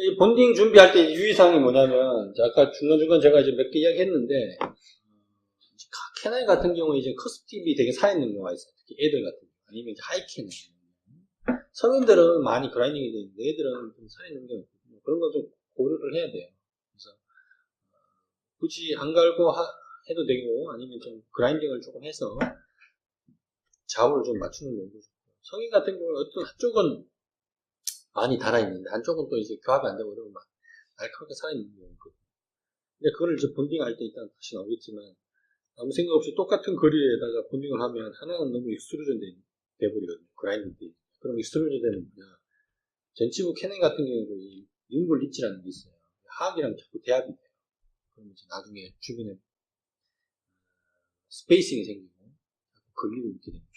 이 본딩 준비할 때 유의사항이 뭐냐면, 아까 중간중간 제가 이제 몇 개 이야기 했는데, 캐나이 같은 경우에 이제 커스티브이 되게 살아있는 경우가 있어요. 특히 애들 같은 경우. 아니면 하이캐나. 성인들은 많이 그라인딩이 되는데, 애들은 좀 경우가 있거든요. 그런 거 좀 고려를 해야 돼요. 그래서, 굳이 안 갈고 하- 해도 되고, 아니면 좀 그라인딩을 조금 해서, 좌우를 좀 맞추는 좋고. 성인 같은 경우는 어떤 한쪽은 많이 달아있는데, 한쪽은 또 이제 교합이 안 되고 이러면 막 날카롭게 살아있는 경우가 있거든요. 근데 그걸 이제 본딩할 때 일단 다시 나오겠지만, 아무 생각 없이 똑같은 거리에다가 본딩을 하면 하나는 너무 익스트루전 돼- 돼버리거든요. 그라인딩 돼. 그럼 익스트루전 되는 뭐냐. 전치부 캐넨 같은 경우도 이 링블 리치라는 게 있어요. 하악이랑 자꾸 대합이 돼요. 그러면 이제 나중에 주변에 스페이싱이 생기고 걸리고 이렇게 됩니다.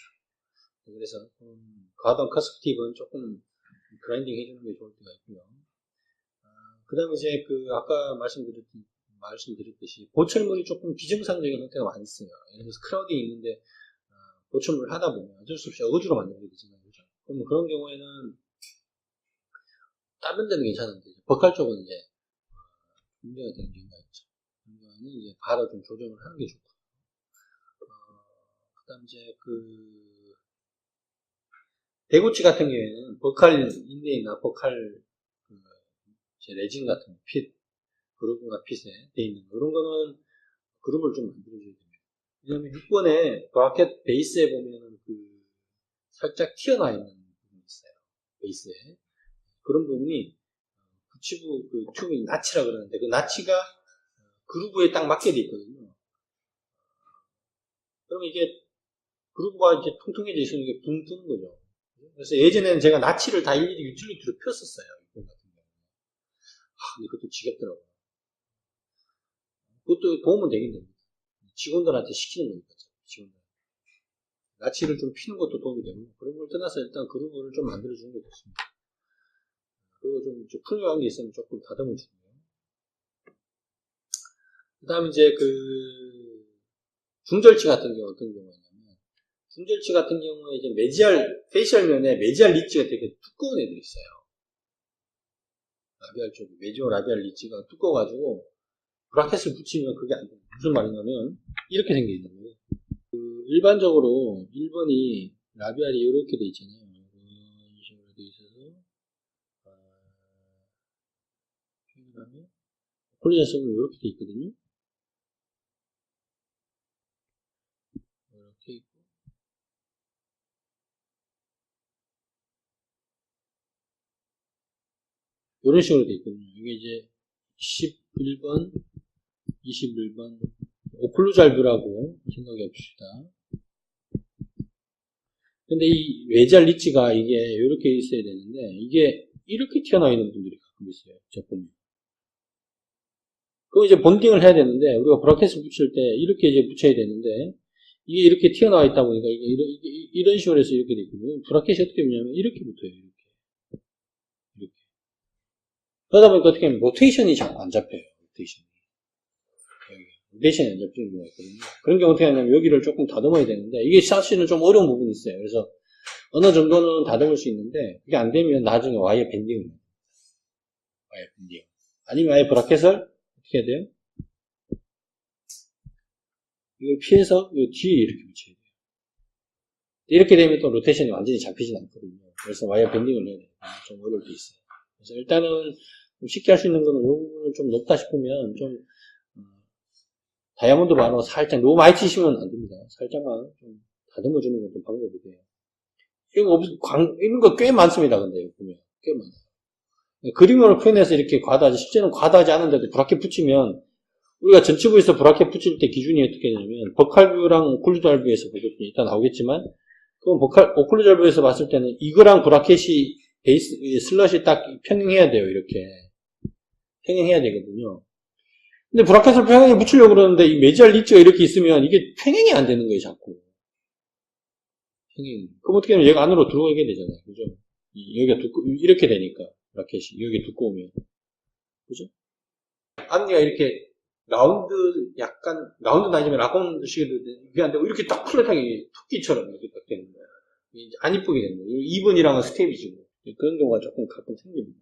그래서 음, 과도한 커스티브는 조금 그라인딩 해주는 게 좋을 때가 있고요. 그 다음에 이제 그 아까 말씀드렸, 말씀드렸듯이 보철물이 조금 비정상적인 형태가 있어요. 예를 들어서 크라우딩 있는데 어, 보철물을 하다 보면 어쩔 수 없이 어거지로 만들게 되잖아요. 그죠? 그럼 그런 경우에는 다른 데는 괜찮은데 버칼 쪽은 이제 어, 문제가 되는 경우가 있죠. 경우에는 이제 바로 좀 조정을 하는 게 좋고 어, 그 다음 이제 그 대구치 같은 경우에는 버칼 인레이나 버칼 그 레진 같은 거, 핏, 그룹과 핏에 돼 있는 거. 이런 거는 그룹을 좀 만들어줘야 됩니다. 왜냐면 6번에 브라켓 베이스에 보면은 그 살짝 튀어나와 있는 부분이 있어요. 베이스에. 그런 부분이 부치부 그 튜브이 나치라 그러는데 그 나치가 그루브에 딱 맞게 돼 있거든요. 그러면 이게 그루브가 이제 통통해져 있으면 이게 붕 뜨는 거죠. 그래서 예전에는 제가 나치를 다 일일이 유틸리티로 폈었어요. 이번 같은 경우. 아, 근데 그것도 지겹더라고요. 그것도 도움은 되긴 됩니다. 직원들한테 시키는 거니까, 직원들. 나치를 좀 피는 것도 도움이 되고, 그런 걸 떠나서 일단 그룹을 좀 만들어주는 게 좋습니다. 그리고 좀 이제 풍요한 게 있으면 조금 다듬어 주고요. 그 다음에 이제 그, 중절치 같은 경우 어떤 경우냐면, 중절치 같은 경우에 이제 메지알, 페이셜 면에 메지알 리치가 되게 두꺼운 애들이 있어요. 라비알 쪽에, 메지오 라비알 리치가 두꺼워가지고, 브라켓을 붙이면 그게 안 돼요. 무슨 말이냐면, 이렇게 생겨 있는 거예요. 그 일반적으로 1번이 라비알이 이렇게 돼 있잖아요. 이런 식으로 돼 있어서, 아, 그 다음에, 콜리자성은 이렇게 돼 있거든요. 이렇게 있고, 이런 식으로 돼 있거든요. 이게 이제 11번, 21번, 오클루잘뷰라고 생각해 봅시다. 근데 이 외잘 리치가 이게 이렇게 있어야 되는데, 이게 이렇게 튀어나와 있는 분들이 가끔 있어요. 제품이. 그럼 이제 본딩을 해야 되는데, 우리가 브라켓을 붙일 때 이렇게 이제 붙여야 되는데, 이게 이렇게 튀어나와 있다 보니까 이런, 이게 이런 식으로 해서 이렇게 돼 있거든요. 브라켓이 어떻게 되냐면 이렇게 붙어요. 이렇게. 그러다 보니까 어떻게 하면 로테이션이 잘 안 잡혀요. 로테이션이. 로테이션이 안 잡히는 경우가 있거든요. 그런 경우 어떻게 하냐면 여기를 조금 다듬어야 되는데 이게 사실은 좀 어려운 부분이 있어요. 그래서 어느 정도는 다듬을 수 있는데 그게 안 되면 나중에 와이어 밴딩을. 와이어 밴딩. 아니면 아예 브라켓을 어떻게 해야 돼요? 이걸 피해서 이 뒤에 이렇게 붙여야 돼요. 이렇게 되면 또 로테이션이 완전히 잡히진 않거든요. 그래서 와이어 밴딩을 해야 돼요. 좀 어려울 때 있어요. 그래서 일단은 좀 쉽게 할 수 있는 거는 요 부분을 좀 높다 싶으면 좀 어, 다이아몬드 바로 살짝 너무 많이 치시면 안 됩니다. 살짝만 좀 다듬어 주는 것도 방법이 돼요. 이거 없, 광, 이런 거 꽤 많습니다. 근데 보면 꽤 많아요. 그림으로 표현해서 이렇게 과다하지 실제는 과다하지 않은데도 브라켓 붙이면 우리가 전치부에서 브라켓 붙일 때 기준이 어떻게 되냐면 버칼뷰랑 오클루잘뷰에서 보겠습니다. 일단 나오겠지만 그럼 버칼 오클루잘뷰에서 봤을 때는 이거랑 브라켓이 베이스 슬럿이 딱 평행해야 돼요. 이렇게 평행해야 되거든요. 근데 브라켓을 평행에 붙이려고 그러는데 이 메지알 리치가 이렇게 있으면 이게 평행이 안 되는 거예요. 자꾸 평행. 그럼 어떻게 하면 얘가 안으로 들어가게 되잖아요. 그죠? 이- 여기가 두꺼 이렇게 되니까 브라켓이 여기 두꺼우면 그죠? 앞니가 이렇게 라운드 약간 라운드 식으로 이게 안 되고 이렇게 딱 플랫하게 토끼처럼 이렇게 딱 되는. 이제 안 이쁘게 되는 거예요. 2번이랑은 스텝이지 뭐. 그런 경우가 조금 가끔 생깁니다.